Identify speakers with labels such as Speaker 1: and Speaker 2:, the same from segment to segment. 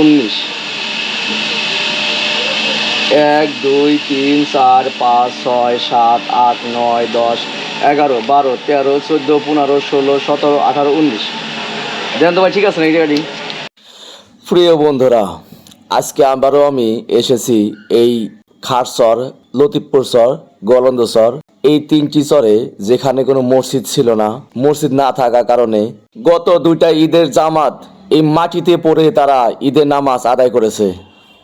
Speaker 1: উনিশ এক দুই তিন চার পাঁচ ছয় সাত আট নয় দশ এগারো বারো তেরো চোদ্দো পনেরো ষোলো সতেরো আঠারো উনিশ দেন তোমার ঠিক আছে নাকি রেডি প্রিয় বন্ধুরা আজকে আবারও আমি এসেছি এই খারসর লতিফপুর সর গোলন্দ সর এই তিনটি চরে যেখানে কোনো মসজিদ ছিল না মসজিদ না থাকার কারণে গত দুইটা ঈদের জামাত এই মাটিতে পড়ে তারা ঈদের নামাজ আদায় করেছে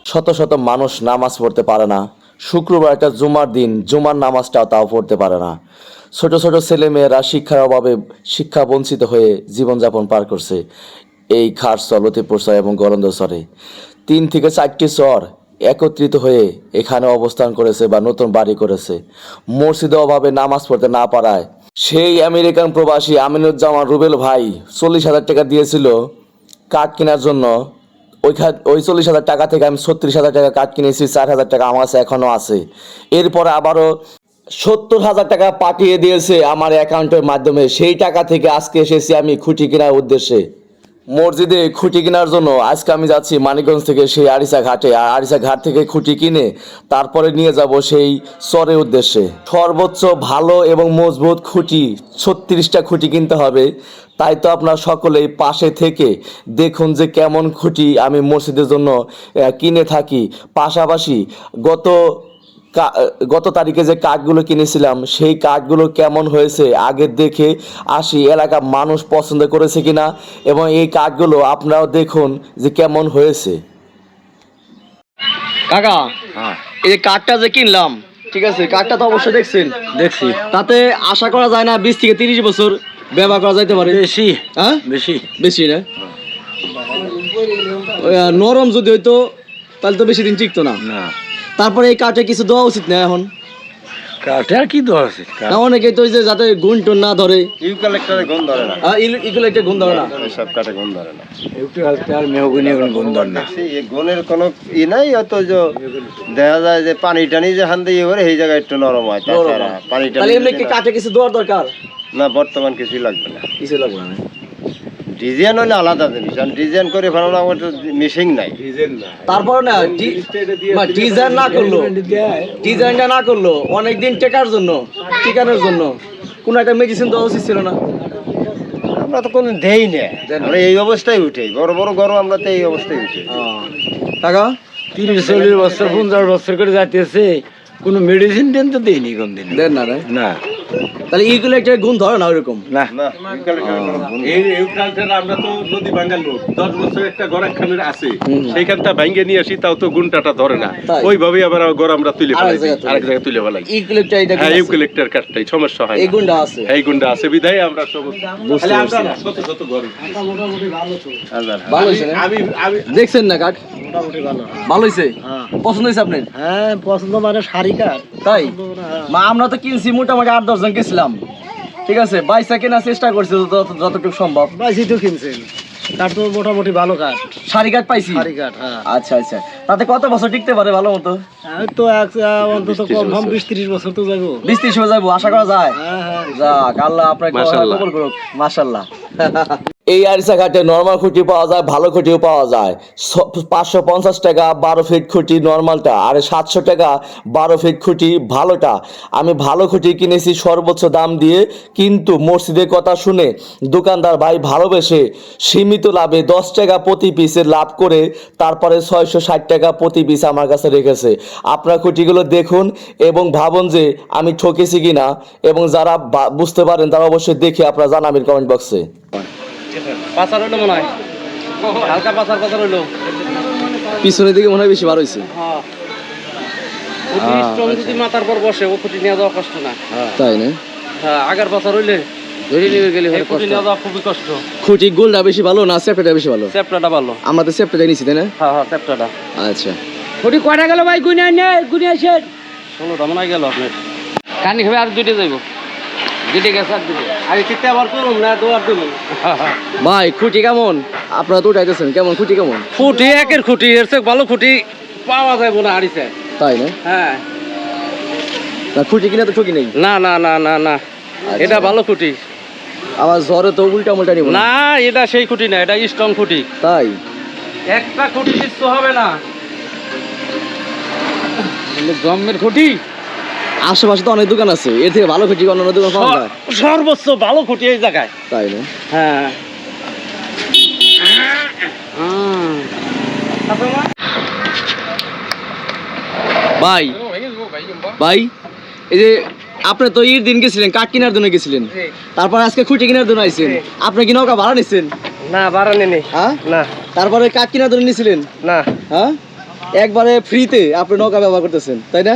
Speaker 1: শত শত মানুষ নামাজ পড়তে পারে না শুক্রবার একটা জুমার দিন জুমার নামাজটাও তাও পড়তে পারে না ছোট ছোট ছেলেমেয়েরা শিক্ষার অভাবে শিক্ষা বঞ্চিত হয়ে জীবনযাপন পার করছে এই খারসর লতিপুর সর এবং গলন্দসরে তিন থেকে চারটি সর একত্রিত হয়ে এখানে অবস্থান করেছে বা নতুন বাড়ি করেছে মসজিদে অভাবে নামাজ পড়তে না পারায় সেই আমেরিকান প্রবাসী আমিনুজ্জামান রুবেল ভাই চল্লিশ হাজার টাকা দিয়েছিল কাঠ কেনার জন্য ওই ওই চল্লিশ হাজার টাকা থেকে আমি ছত্রিশ হাজার টাকা কাঠ কিনেছি চার হাজার টাকা আমার কাছে এখনও আছে এরপর আবারও সত্তর হাজার টাকা পাঠিয়ে দিয়েছে আমার অ্যাকাউন্টের মাধ্যমে সেই টাকা থেকে আজকে এসেছি আমি খুঁটি কেনার উদ্দেশ্যে মসজিদে খুঁটি কেনার জন্য আজকে আমি যাচ্ছি মানিকগঞ্জ থেকে সেই আরিসা ঘাটে আর আরিসা ঘাট থেকে খুঁটি কিনে তারপরে নিয়ে যাব সেই চরের উদ্দেশ্যে সর্বোচ্চ ভালো এবং মজবুত খুঁটি ছত্রিশটা খুঁটি কিনতে হবে তাই তো আপনার সকলেই পাশে থেকে দেখুন যে কেমন খুঁটি আমি মসজিদের জন্য কিনে থাকি পাশাপাশি গত গত তারিখে যে কাকগুলো কিনেছিলাম সেই কাকগুলো কেমন হয়েছে আগে দেখে আসি এলাকা মানুষ পছন্দ করেছে কিনা এবং এই কাকগুলো আপনারাও দেখুন যে কেমন হয়েছে
Speaker 2: কাকা হ্যাঁ। এই কাকটা যে কিনলাম ঠিক আছে কাকটা তো অবশ্যই দেখছেন দেখছি তাতে আশা করা যায় না বিশ থেকে তিরিশ বছর ব্যবহার করা যাইতে পারে বেশি হ্যাঁ বেশি বেশি না হ্যাঁ। নরম যদি হইতো তাহলে তো বেশি দিন টিকতো না না তারপরে এই কাঠে কিছু দেওয়া উচিত না এখন
Speaker 3: কাঠে আর কি দেওয়া উচিত
Speaker 2: না অনেকে তো ওই যে যাতে গুণ টুন না ধরে
Speaker 4: ইউক্যালিপ্টারে গুণ ধরে না
Speaker 2: ইউক্যালিপ্টারে গুণ ধরে না
Speaker 4: সব ধরে
Speaker 3: না মেহগুনি এখন গুণ ধরে না
Speaker 4: এই গুণের কোনো ই নাই অত যে দেখা যায় যে পানি টানি যে হান দিয়ে করে সেই জায়গায় একটু নরম হয়
Speaker 2: পানি টানি তাহলে এমনি কাঠে কিছু দেওয়ার দরকার
Speaker 4: না বর্তমান কিছুই লাগবে না কিছু লাগবে না ডিজাইন হলে আলাদা জিনিস আর ডিজাইন করে ফেলানো আমার তো মিশিং নাই
Speaker 2: তারপর না ডিজাইন না করলো ডিজাইনটা না হ্যাঁ। করলো অনেক দিন টেকার জন্য টিকানোর জন্য কোনো একটা মেডিসিন দেওয়া উচিত ছিল না
Speaker 4: আমরা তো কোনো দেই না আমরা এই অবস্থায় উঠে বড় বড় গরম আমরা তো এই অবস্থায় উঠে
Speaker 2: টাকা তিরিশ চল্লিশ বছর পঞ্চাশ বছর করে যাইতেছে কোনো মেডিসিন টেন তো দিইনি কোনদিন
Speaker 3: দেন না না
Speaker 2: তাহলে ইগুলো একটা গুণ ধরে না ওরকম
Speaker 3: না
Speaker 4: এই ইউক্রালটার আমরা তো নদী বাঙ্গাল লোক দশ বছর একটা গড়া খানের আছে সেইখানটা ভাঙ্গে নিয়ে আসি তাও তো গুণটাটা ধরে না ওইভাবে আবার গড় আমরা তুলে ফেলাই আরেক জায়গায় তুলে ফেলাই ইউক্লিপ্টার এটা হ্যাঁ ইউক্লিপ্টার কাঠটাই সমস্যা
Speaker 2: হয় এই গুণটা আছে
Speaker 4: এই গুণটা আছে বিধায় আমরা সব
Speaker 2: বুঝতে পারছি
Speaker 4: কত কত গড়
Speaker 5: হ্যাঁ?
Speaker 2: আমি আমি দেখছেন না কাঠ তো মোটামুটি ভালো কাঠ সারি পাইছি সারি কাঠ হ্যাঁ। আচ্ছা আচ্ছা তাতে কত বছর টিকতে পারে ভালো মতো
Speaker 5: হ্যাঁ, বিশ ত্রিশ বছর
Speaker 2: আশা করা যায় হ্যাঁ, যাক আল্লাহ আপনাকে
Speaker 1: এই আরিসা ঘাটে নর্মাল খুঁটি পাওয়া যায় ভালো খুঁটিও পাওয়া যায় পাঁচশো পঞ্চাশ টাকা বারো ফিট খুঁটি নর্মালটা আর সাতশো টাকা বারো ফিট খুঁটি ভালোটা আমি ভালো খুঁটি কিনেছি সর্বোচ্চ দাম দিয়ে কিন্তু মসজিদের কথা শুনে দোকানদার ভাই ভালোবেসে সীমিত লাভে দশ টাকা প্রতি পিসে লাভ করে তারপরে ছয়শো ষাট টাকা প্রতি পিস আমার কাছে রেখেছে আপনার খুঁটিগুলো দেখুন এবং ভাবুন যে আমি ঠকেছি কি না এবং যারা বুঝতে পারেন তারা অবশ্যই দেখে আপনারা জানাবেন কমেন্ট বক্সে
Speaker 2: পাচার হইলো মনে হয় হালকা পাচার পাচার হইলো পিছনের দিকে মনে হয় বেশি ভালো হয়েছে হ্যাঁ। হ্যাঁ, যদি আচ্ছা। মাথার পর বসে ও খুঁটি নিয়ে যাওয়া কষ্ট না হ্যাঁ। তাই না হ্যাঁ আগার পাচার হইলে খুঁটি গোলটা বেশি ভালো না সেপটাটা বেশি ভালো সেপটাটা ভালো আমরা তো সেপটাটাই নিছি হ্যাঁ হ্যাঁ আচ্ছা খুঁটি কয়টা গেল ভাই গুনে নে গুনে শেষ ষোলোটা মনে গেল আপনার কানি খাবে আর দুইটা যাইব দুইটা গেছে আর দুইটা আমি খেতে আবার করুম না দোয়ার তুমি ভাই খুঁটি কেমন আপনারা তো উঠাইতেছেন কেমন খুঁটি কেমন খুঁটি একের খুঁটি ভালো খুঁটি পাওয়া যায় না হারিছে তাই না হ্যাঁ খুঁটি কিনা তো ঠকি নেই না না না না না আচ্ছা। এটা ভালো খুঁটি আবার জ্বরে তো উল্টা উল্টা নিব না এটা সেই খুঁটি না এটা স্ট্রং খুঁটি তাই একটা খুঁটি কিচ্ছু হবে না জন্মের খুঁটি আশেপাশে তো অনেক দোকান আছে এর থেকে ভালো খুঁটি অন্য দোকান পাওয়া যায় সর্বোচ্চ ভালো খুঁটি এই জায়গায় তাই না হ্যাঁ ভাই ভাই এই যে আপনি তো ঈদ দিন গেছিলেন কাঠ কেনার জন্য গেছিলেন তারপর আজকে খুঁটি কেনার জন্য আইছেন আপনি কি নৌকা ভাড়া নিছেন না ভাড়া নেই হ্যাঁ না তারপরে কাঠ কেনার জন্য নিছিলেন না হ্যাঁ একবারে ফ্রিতে আপনি নৌকা ব্যবহার করতেছেন তাই না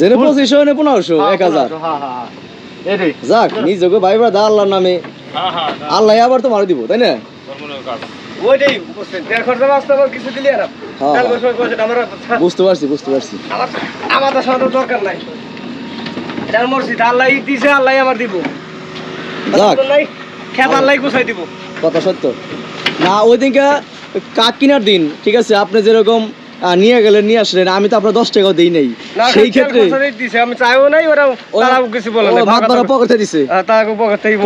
Speaker 2: জেনে পজিশনে পনেরোশো হ্যাঁ, এক হাজার হ্যাঁ, হ্যাঁ, যাক নিজকে ভাই দা আল্লাহর নামে আল্লাহ আবার তো দিব তাই না বুঝতে পারছি বুঝতে পারছি আমার তো দরকার নাই আল্লাহ দিছে আল্লাহ আমার দিব খেপ আল্লাহ দিব কথা সত্য না ওই দিনকে কাক কিনার দিন ঠিক আছে আপনি যেরকম নিয়ে গেলেন নিয়ে আসলেন আমি তো আপনার দশ টাকাও দিই নাই সেই ক্ষেত্রে ভাত হ্যাঁ, পকেটে দিছে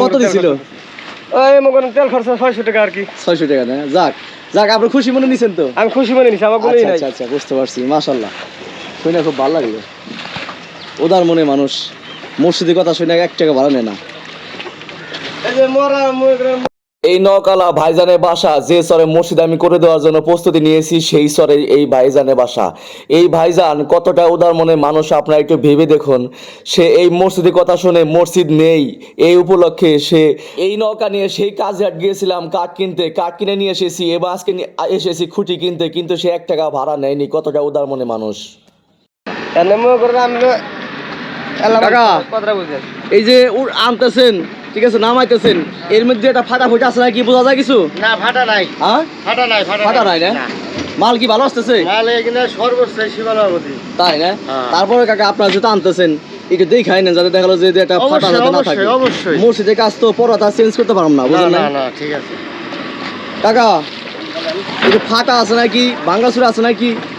Speaker 2: কত দিছিল যাক যাক আপনি খুশি মনে তো আমি খুশি মনে আচ্ছা, আচ্ছা, আচ্ছা, বুঝতে পারছি শুনে খুব ভালো লাগলো মনে মানুষ মসজিদের কথা শুনে এক টাকা ভাড়া নেয় না এই নকালা ভাইজানের বাসা যে স্বরে মসজিদ আমি করে দেওয়ার জন্য প্রস্তুতি নিয়েছি সেই স্বরে এই ভাইজানের বাসা এই ভাইজান কতটা উদার মনে মানুষ আপনারা একটু ভেবে দেখুন সে এই মসজিদের কথা শুনে মসজিদ নেই এই উপলক্ষে সে এই নৌকা নিয়ে সেই কাজে হাট গিয়েছিলাম কাঠ কিনতে কাঠ কিনে নিয়ে এসেছি এ বাসকে নিয়ে এসেছি খুঁটি কিনতে কিন্তু সে এক টাকা ভাড়া নেয়নি কতটা উদার মনে মানুষ এই যে আনতেছেন ঠিক আছে নামাইতেছেন এর মধ্যে এটা ফাটা ফুটা আছে কি বোঝা যায় কিছু না ফাটা নাই হ্যাঁ ফাটা নাই ফাটা নাই না মাল কি ভালো আসতেছে মাল এখানে সর্বশ্রেষ্ঠ সীমানাবধি তাই না হ্যাঁ। তারপরে কাকা আপনারা যেটা আনতেছেন একটু দেখাই না যাতে দেখালো যে এটা ফাটা যাতে না থাকে অবশ্যই অবশ্যই মসজিদে কাজ তো পরাটা চেঞ্জ করতে পারলাম না বুঝলেন না না না ঠিক আছে কাকা এটা ফাটা আছে নাকি সুরা আছে নাকি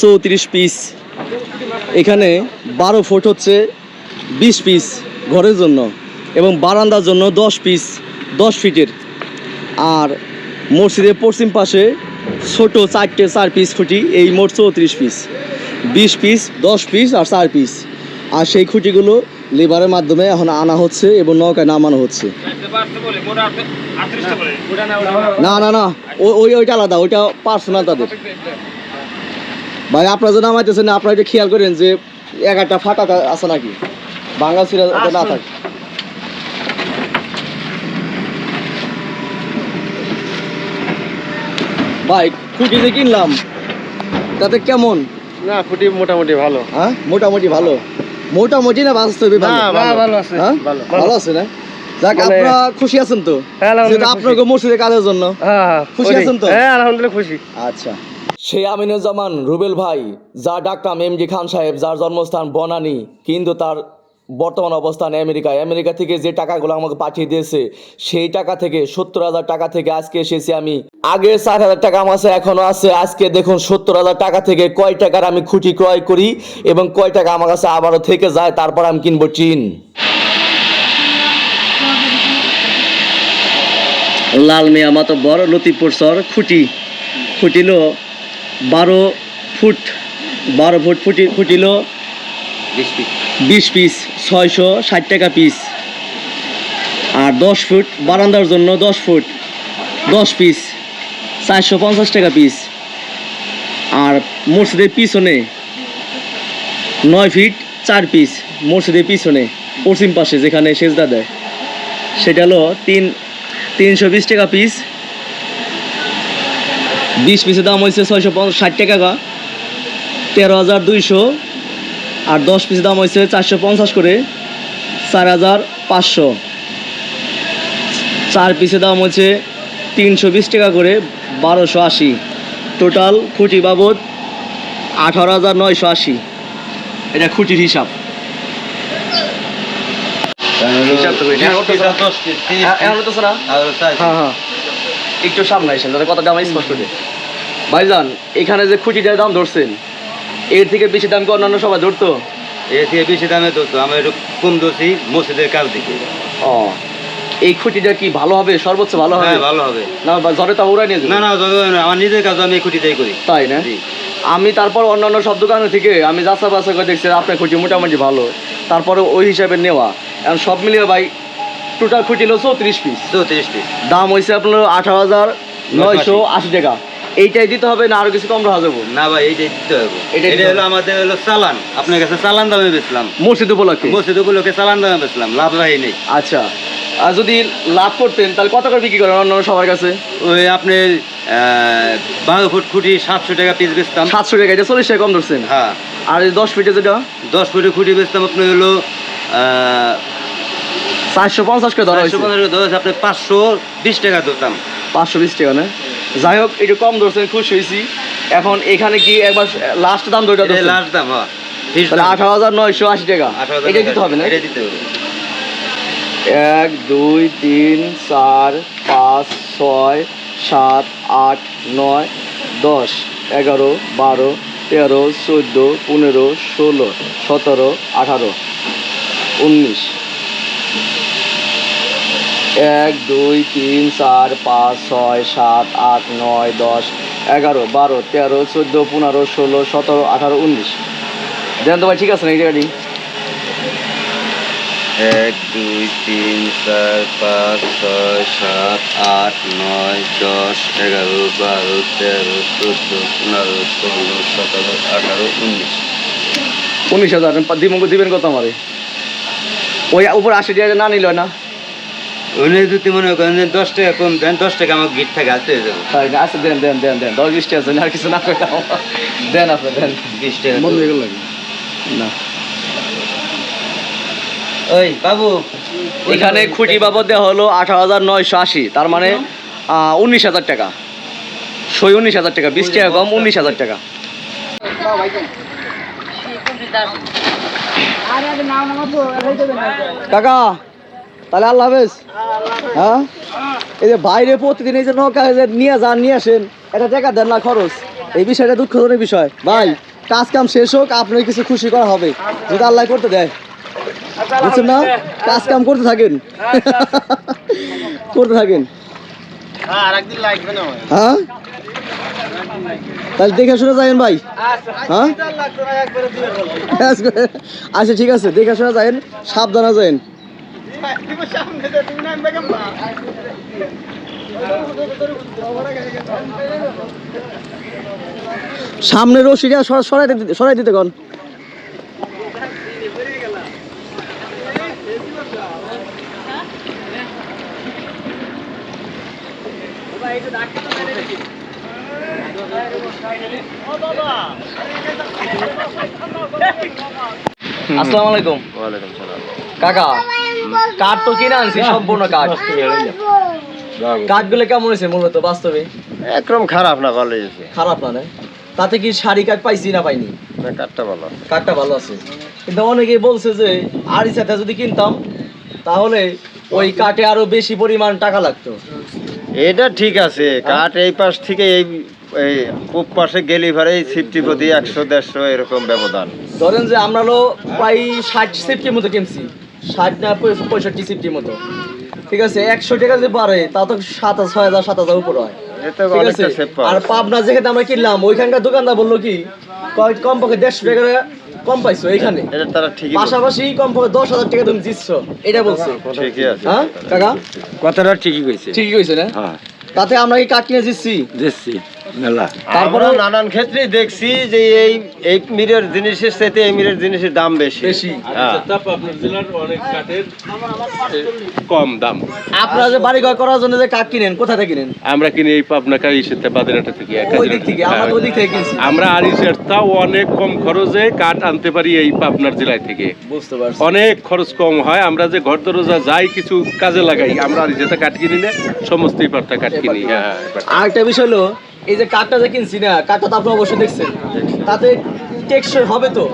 Speaker 2: চৌত্রিশ পিস এখানে বারো ফুট হচ্ছে বিশ পিস ঘরের জন্য এবং বারান্দার জন্য দশ পিস দশ ফিটের আর মসজিদের পশ্চিম পাশে ছোট চারটে চার পিস খুঁটি এই মোট চৌত্রিশ পিস বিশ পিস দশ পিস আর চার পিস আর সেই খুঁটিগুলো লেবারের মাধ্যমে এখন আনা হচ্ছে এবং নৌকায় নামানো হচ্ছে না না না ওই ওইটা আলাদা ওইটা পার্সোনাল তাদের ভাই মানে আপনারা যে নামাইতেছেন আপনার এটা খেয়াল করেন যে এগারটা ফাটা আছে নাকি বাঙাল সিরা না থাকে ভাই খুঁটি যে কিনলাম তাতে কেমন না খুঁটি মোটামুটি ভালো হ্যাঁ মোটামুটি ভালো মোটামুটি না বাস তবে ভালো আছে হ্যাঁ? ভালো আছে না যাক মানে আপনারা খুশি আছেন তো হ্যাঁ, আপনার মসজিদে কাজের জন্য হ্যাঁ, খুশি আছেন তো হ্যাঁ আলহামদুলিল্লাহ খুশি আচ্ছা সেই আমিনুজ্জামান রুবেল ভাই যার ডাকনাম এম জি খান সাহেব যার জন্মস্থান বনানি কিন্তু তার বর্তমান অবস্থান আমেরিকায় আমেরিকা থেকে যে টাকাগুলো আমাকে পাঠিয়ে দিয়েছে সেই টাকা থেকে সত্তর হাজার টাকা থেকে আজকে এসেছি আমি আগে চার হাজার টাকা আমার এখনও আছে আজকে দেখুন সত্তর হাজার টাকা থেকে কয় টাকার আমি খুঁটি ক্রয় করি এবং কয় টাকা আমার কাছে আবারও থেকে যায় তারপর আমি কিনবো চিন লাল মিয়া তো বড় লতিপুর সর খুঁটি খুঁটিল বারো ফুট বারো ফুট ফুটি ফুটিল বিশ পিস ছয়শো ষাট টাকা পিস আর দশ ফুট বারান্দার জন্য দশ ফুট দশ পিস চারশো পঞ্চাশ টাকা পিস আর মসজিদের পিছনে নয় ফিট চার পিস মসজিদের পিছনে পশ্চিম পাশে যেখানে সেজদা দেয় সেটা হলো তিন তিনশো বিশ টাকা পিস বিশ পিসের দাম হয়েছে ছয়শো ষাট টাকা তেরো হাজার দুইশো আর দশ পিসের দাম হয়েছে চারশো পঞ্চাশ করে চার হাজার পাঁচশো চার পিসের দাম হচ্ছে তিনশো বিশ টাকা করে বারোশো আশি টোটাল খুঁটি বাবদ আঠারো হাজার নয়শো আশি এটা খুঁটির হিসাব একটু সামনে আসেন যাতে কত দাম স্পষ্ট দিয়ে ভাইজান এখানে যে খুঁটিটার দাম ধরছেন এর থেকে বেশি দাম কি অন্যান্য সবাই ধরতো এর থেকে বেশি দামে ধরতো আমরা একটু কম ধরছি মসজিদের কাছ দিকে ও এই খুঁটিটা কি ভালো হবে সর্বোচ্চ ভালো হবে হ্যাঁ, ভালো হবে না জরে তা উড়াই নিয়ে না না আমার নিজের কাজ আমি এই খুঁটিটাই করি তাই না আমি তারপর অন্যান্য সব দোকান থেকে আমি যাচা বাসা করে দেখছি আপনার খুঁটি মোটামুটি ভালো তারপরে ওই হিসাবে নেওয়া এখন সব মিলিয়ে ভাই টোটাল খুঁটি হলো চৌত্রিশ পিস চৌত্রিশ পিস দাম হয়েছে আপনার আঠারো হাজার নয়শো আশি টাকা এইটাই দিতে হবে না আরো কিছু কম রাখা যাবো না ভাই এইটাই দিতে হবে এটা এটা হলো আমাদের হলো চালান আপনার কাছে চালান দামে বেচলাম মসজিদ উপলক্ষে মসজিদ উপলক্ষে চালান দামে বেচলাম লাভ রাহি নেই আচ্ছা আর যদি লাভ করতেন তাহলে কত করে বিক্রি করেন অন্যান্য সবার কাছে ওই আপনি বারো ফুট খুঁটি সাতশো টাকা পিস বেচতাম সাতশো টাকা এটা চল্লিশ টাকা কম ধরছেন হ্যাঁ আর দশ ফিটে যেটা দশ ফিটে খুঁটি বেচতাম আপনি হলো চারশো পঞ্চাশ করে ধরা হয়েছে পঞ্চাশ করে ধরা আপনি পাঁচশো বিশ টাকা ধরতাম পাঁচশো বিশ টাকা না যাই হোক একটু কম ধরছেন খুশি হয়েছি এখন এখানে কি একবার লাস্ট দাম দুইটা লাস্ট দাম হ্যাঁ। তাহলে আঠারো হাজার নয়শো আশি টাকা এটা দিতে হবে না এক দুই তিন চার পাঁচ ছয় সাত আট নয় দশ এগারো বারো তেরো চোদ্দো পনেরো ষোলো সতেরো আঠারো উনিশ এক দুই তিন চার পাঁচ ছয় সাত আট নয় দশ এগারো বারো তেরো চোদ্দো পনেরো ষোলো সতেরো আঠারো উনিশ দেখেন তো ভাই ঠিক আছে না এই জায়গাটি এক দুই তিন চার পাঁচ ছয় সাত আট নয় দশ এগারো বারো তেরো চোদ্দো পনেরো ষোলো সতেরো আঠারো উনিশ উনিশ হাজার দিবেন কত আমার ওই উপর আশি টাকা না নিল না উনি যদি মনে করেন যে দশ টাকা কম দেন দশ টাকা আমার গিট থেকে আসতে আচ্ছা দেন দেন দেন দেন দশ বিশ টাকা আর কিছু না করে দেন আপনি দেন বিশ টাকা না ওই বাবু এখানে খুঁটি বাবদ দেওয়া হলো আঠারো হাজার নয়শো আশি তার মানে উনিশ হাজার টাকা সই উনিশ হাজার টাকা বিশ টাকা কম উনিশ হাজার টাকা কাকা তাহলে আল্লাহ হাফেজ হ্যাঁ এই যে বাইরে প্রতিদিন এই যে নৌকা নিয়ে যান নিয়ে আসেন এটা টাকা দেন না খরচ এই বিষয়টা দুঃখজনের বিষয় ভাই কাজ কাম শেষ হোক আপনার কিছু খুশি করা হবে যেটা আল্লাহ করতে দেয় বুঝছেন না কাজ কাম করতে থাকেন করতে থাকেন হ্যাঁ তাহলে দেখে শুনে যাবেন ভাই হ্যাঁ আচ্ছা ঠিক আছে দেখে শুনে যাবেন সাবধানে যাবেন Hindi mo সামনে সরাই দিতে সরাই দিতে কন আসসালামু আলাইকুম ওয়া আলাইকুম কাকা কাঠ তো কিনে আনছি সম্পূর্ণ কাঠ কাঠগুলো কেমন হয়েছে মূলত বাস্তবে একরম খারাপ না ভালো হয়েছে খারাপ না তাতে কি শাড়ি কাঠ পাইছি না পাইনি ভালো ভালো আছে কিন্তু অনেকে বলছে যে আড়ি সাথে যদি কিনতাম তাহলে ওই কাঠে আরো বেশি পরিমাণ টাকা লাগতো এটা ঠিক আছে কাঠ এই পাশ থেকে এই এই পাশে গেলি ভারে সিফটি প্রতি একশো দেড়শো এরকম ব্যবধান ধরেন যে আমরা প্রায় ষাট সিফটির মতো কিনছি ষাট না পঁয়ষট্টি সিফটির মতো ঠিক আছে একশো টাকা যদি বাড়ে তা তো সাত ছয় হাজার সাত হাজার উপর হয় ঠিক আছে আর পাবনা যেখানে আমরা কিনলাম ওইখানকার দোকানদার বললো কি কমপক্ষে দেড়শো টাকা কম পাইছো এখানে পাশাপাশি কম পক্ষে দশ হাজার টাকা তুমি দিচ্ছ এটা বলছো হ্যাঁ কাকা কথাটা ঠিকই কইছে ঠিকই কইছে না হ্যাঁ। তাতে আমরা কি কাঠ দিচ্ছি দিচ্ছি তারপরে নানান ক্ষেত্রে দেখছি যে এই এই মিরের জিনিসের সাথে এই মিরের জিনিসের দাম বেশি বেশি হ্যাঁ। আচ্ছা, আচ্ছা, কম দাম আপনারা যে বাড়ি ঘর করার জন্য যে কাঠ কিনেন কোথা থেকে কিনেন আমরা কিনি এই পাবনা সাথে বাদেরাটা থেকে দিক থেকে আমরা হ্যাঁ। ওই দিক থেকে আমরা আরিশের তাও অনেক কম খরচে কাঠ আনতে পারি এই পাবনার জেলায় থেকে বুঝতে পারছি অনেক খরচ কম হয় আমরা যে ঘর দরজা যাই কিছু কাজে লাগাই আমরা আরিশেতে কাঠ কিনি না সমস্তই পার্তা কাঠ কিনি হ্যাঁ আরেকটা বিষয় হলো এই যে কাঠটা যে কিনছি না কাঠটা তো আপনি অবশ্যই দেখছেন তাতে টেকসই হবে তো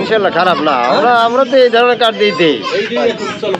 Speaker 2: ইনশাআল্লাহ খারাপ না আমরা আমরা তো এই ধরনের কাঠ দিই দেই